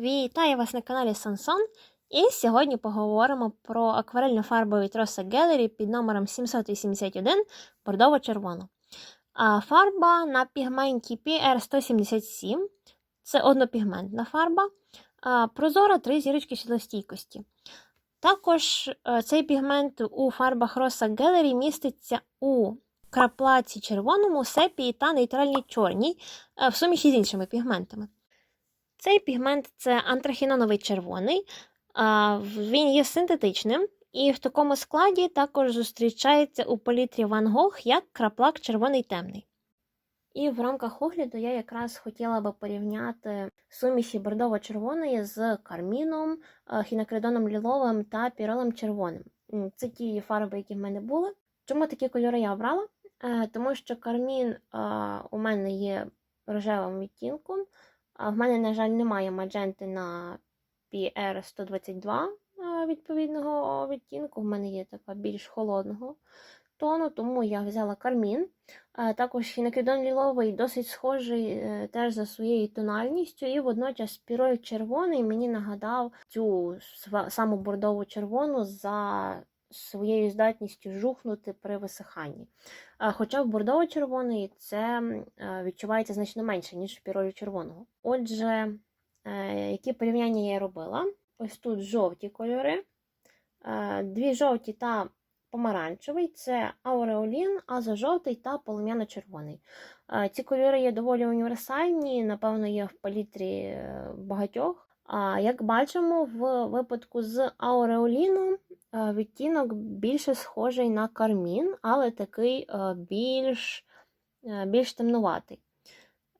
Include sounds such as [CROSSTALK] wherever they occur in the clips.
Вітаю вас на каналі Сансон. І сьогодні поговоримо про акварельну фарбу від Rosa Gallery під номером 781 бордово-червоно. А фарба на пігменті PR177. Це однопігментна фарба. А, прозора 3 зірочки світлостійкості. Також е, цей пігмент у фарбах Rosa Gallery міститься у краплаці червоному, сепії та нейтральній чорній е, в суміші з іншими пігментами. Цей пігмент це антрахіноновий червоний, він є синтетичним, і в такому складі також зустрічається у палітрі Van Gogh як краплак червоний темний. І в рамках огляду я якраз хотіла би порівняти суміші бордово-червоної з карміном, е, хінокридоном ліловим та піролем червоним. Це ті фарби, які в мене були. Чому такі кольори я обрала? Е, Тому що кармін е, у мене є рожевим відтінком, в мене, на жаль, немає мадженти на PR122 е, відповідного відтінку. В мене є така більш холодного тону, тому я взяла кармін. Також хінокридон ліловий досить схожий е, теж за своєю тональністю, і водночас піроль червоний мені нагадав цю саму бордову червону за своєю здатністю жухнути при висиханні. Хоча в бордово-червоний це відчувається значно менше, ніж в піролі червоного. Отже, е, які порівняння я робила? Ось тут жовті кольори, е, дві жовті та помаранчевий це ауреолін, азожовтий та полум'яно-червоний. Е, Ці кольори є доволі універсальні, напевно, є в палітрі багатьох. А як бачимо, в випадку з ауреоліном відтінок більше схожий на кармін, але такий е, більш, е, більш темнуватий.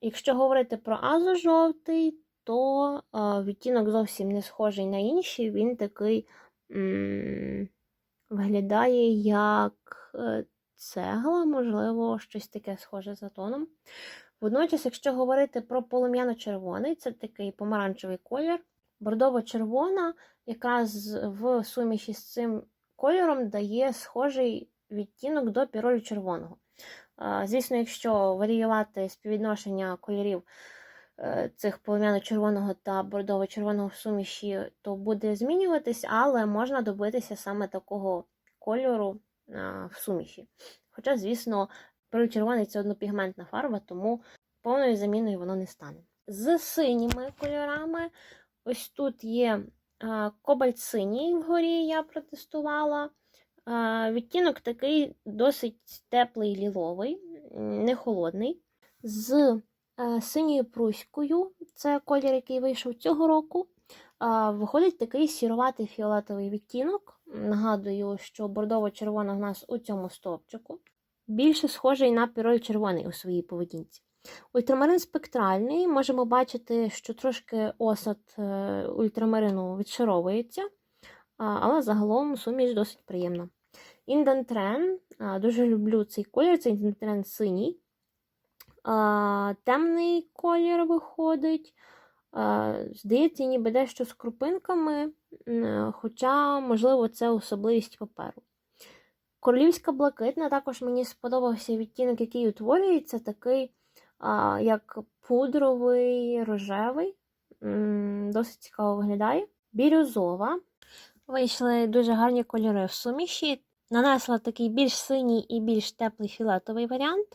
Якщо говорити про азожовтий, то е, відтінок зовсім не схожий на інші, він такий м, виглядає як е, цегла, можливо, щось таке схоже за тоном. Водночас, якщо говорити про полум'яно-червоний, це такий помаранчевий колір. Бордово-червона, якраз в суміші з цим кольором дає схожий відтінок до піролю червоного. Звісно, якщо варіювати співвідношення кольорів е, цих полум'яно-червоного та бордово-червоного в суміші, то буде змінюватись, але можна добитися саме такого кольору в суміші. Хоча, звісно, червоний це однопігментна фарба, тому повною заміною воно не стане. З синіми кольорами, ось тут є кобальт синій вгорі, я протестувала. Відтінок такий досить теплий ліловий, не холодний. З е, синьою пруською, це колір, який вийшов цього року. Виходить такий сіруватий фіолетовий відтінок. Нагадую, що бордово-червона в нас у цьому стовпчику. Більше схожий на піроль червоний у своїй поведінці. Ультрамарин спектральний. Можемо бачити, що трошки осад е, ультрамарину відшаровується, але загалом суміш досить приємна. Індентрен. Дуже люблю цей колір, це індентрен синій. Темний колір виходить. Здається, ніби дещо з крупинками, хоча, можливо, це особливість паперу. Королівська блакитна також мені сподобався відтінок, який утворюється, такий як пудровий, рожевий. Досить цікаво виглядає. Бірюзова. Вийшли дуже гарні кольори в суміші. Нанесла такий більш синій і більш теплий фіолетовий варіант.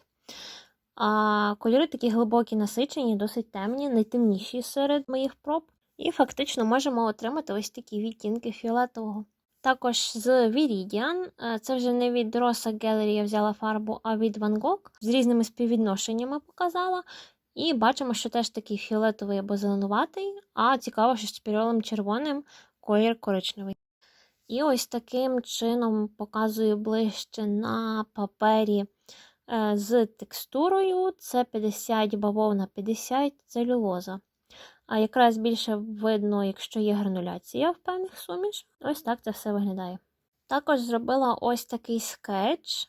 А кольори такі глибокі, насичені, досить темні, найтемніші серед моїх проб. І фактично можемо отримати ось такі відтінки фіолетового. Також з Viridian, е, це вже не від Rosa Gallery я взяла фарбу, а від Van Gogh. З різними співвідношеннями показала. І бачимо, що теж такий фіолетовий або зеленуватий, а цікаво, що з піролем червоним колір коричневий. І ось таким чином показую ближче на папері е, з текстурою. Це 50 бавовна, 50 целюлоза. А якраз більше видно, якщо є грануляція в певних суміш. Ось так це все виглядає. Також зробила ось такий скетч,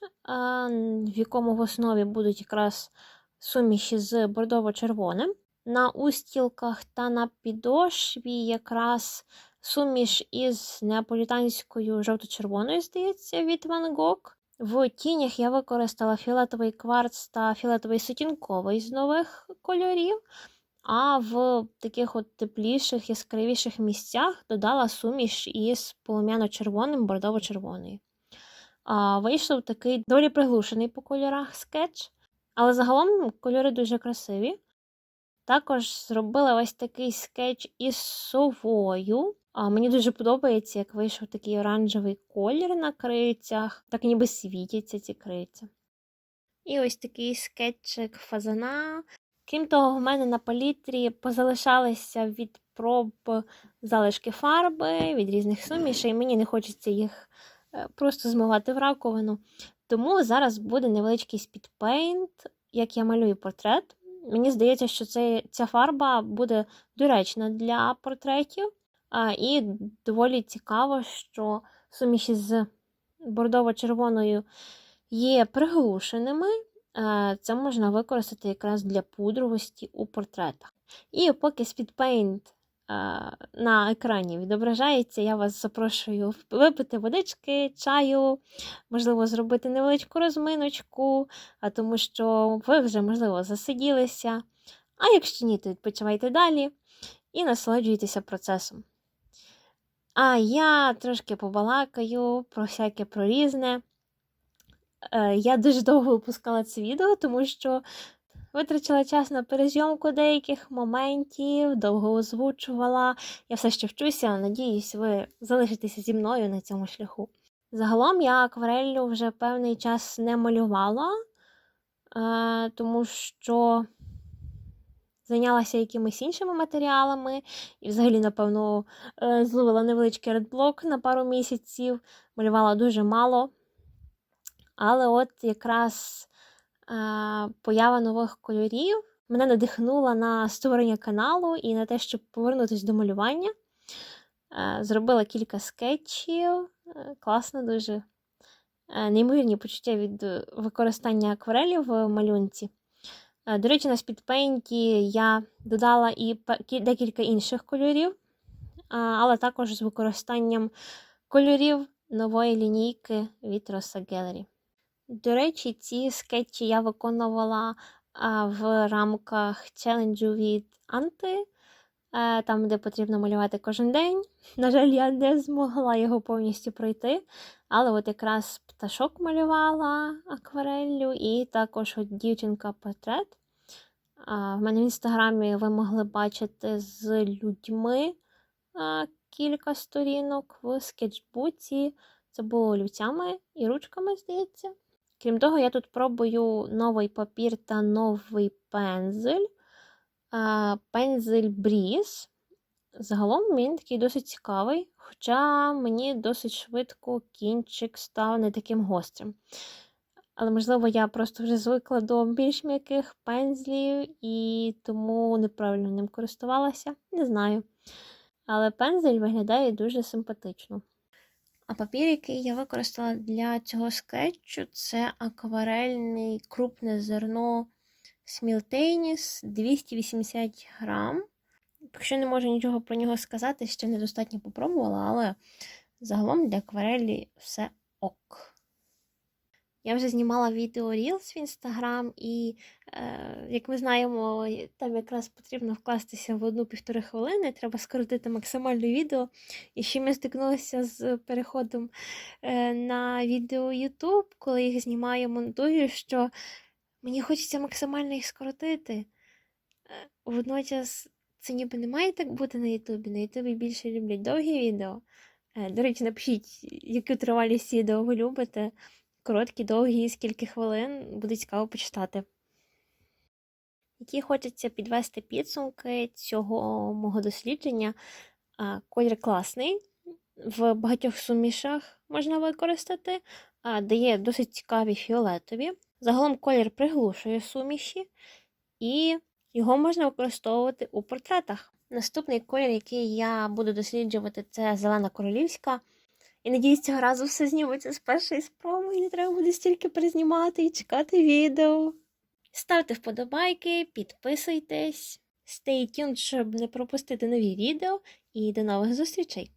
в якому в основі будуть якраз суміші з бордово-червоним. На устілках та на підошві якраз суміш із неаполітанською жовто-червоною, здається, від Van Gogh. В тінях я використала фіолетовий кварц та фіолетовий сутінковий з нових кольорів. А в таких от тепліших, яскравіших місцях додала суміш із полум'яно-червоним, бордово-червоний. А, Вийшов такий доволі приглушений по кольорах скетч, але загалом кольори дуже красиві. Також зробила ось такий скетч із совою. А, Мені дуже подобається, як вийшов такий оранжевий колір на крильцях, так ніби світяться ці крильця. І ось такий скетчик фазана. Крім того, в мене на палітрі позалишалися від проб залишки фарби, від різних сумішей. Мені не хочеться їх е, просто змивати в раковину. Тому зараз буде невеличкий спідпейнт, як я малюю портрет. Мені здається, що це, ця фарба буде доречна для портретів. А, І доволі цікаво, що суміші з бордово-червоною є приглушеними. Е, Це можна використати якраз для пудровості у портретах. І поки Speedpaint е, на екрані відображається, я вас запрошую випити водички, чаю, можливо, зробити невеличку розминочку, тому що ви вже, можливо, засиділися. А якщо ні, то відпочивайте далі і насолоджуйтеся процесом. А я трошки побалакаю про всяке про різне. Е, Я дуже довго випускала це відео, тому що витрачала час на перезйомку деяких моментів, довго озвучувала. Я все ще вчуся, надіюсь, ви залишитеся зі мною на цьому шляху. Загалом я аквареллю вже певний час не малювала, е, тому що зайнялася якимись іншими матеріалами і, взагалі, напевно, е, зловила невеличкий редблок на пару місяців, малювала дуже мало. Але от якраз е, поява нових кольорів мене надихнула на створення каналу і на те, щоб повернутися до малювання. Е, зробила кілька скетчів, е, класно дуже. Неймовірні почуття від використання акварелів в малюнці. До речі, на спідпейнті я додала і декілька інших кольорів, але також з використаннем кольорів нової лінійки від Rossa Gallery. До речі, ці скетчі я виконувала а, в рамках челенджу від Анти, а, там, де потрібно малювати кожен день. [LAUGHS] На жаль, я не змогла його повністю пройти. Але от якраз пташок малювала аквареллю, і також от дівчинка-портрет. В мене в інстаграмі ви могли бачити з людьми кілька сторінок в скетчбуці. Це було олівцями і ручками, здається. Крім того, я тут пробую новий папір та новий пензель. Пензель Бріз. Загалом він такий досить цікавий, хоча мені досить швидко кінчик став не таким гострим. Але, можливо, я просто вже звикла до більш м'яких пензлів і тому неправильно ним користувалася. Не знаю. Але пензель виглядає дуже симпатично. А папір, який я використала для цього скетчу, це акварельний крупне зерно Смілтейніс 280 грам. Якщо не можу нічого про нього сказати, ще недостатньо попробувала, але загалом для акварелі все ок. Я вже знімала відео Reels в Instagram, і, е, як ми знаємо, там якраз потрібно вкластися в одну-півтори хвилини, треба скоротити максимально відео. І ще ми стикнулися з переходом е, на відео YouTube, коли їх знімаю, монтую, що мені хочеться максимально їх скоротити. Е, водночас це ніби не має так бути на Ютубі. На Ютубі більше люблять довгі відео. Е, до речі, напишіть, яку тривалість відео ви любите короткі, довгі, скільки хвилин, буде цікаво почитати. Які хочеться підвести підсумки цього мого дослідження. Колір класний, в багатьох сумішах можна використати, дає досить цікаві фіолетові. Загалом колір приглушує суміші, і його можна використовувати у портретах. Наступний колір, який я буду досліджувати, це зелена королівська. І надіюсь, цього разу все зніметься з першої спроби і не треба буде стільки перезнімати і чекати відео. Ставте вподобайки, підписуйтесь, stay tuned, щоб не пропустити нові відео, і до нових зустрічей!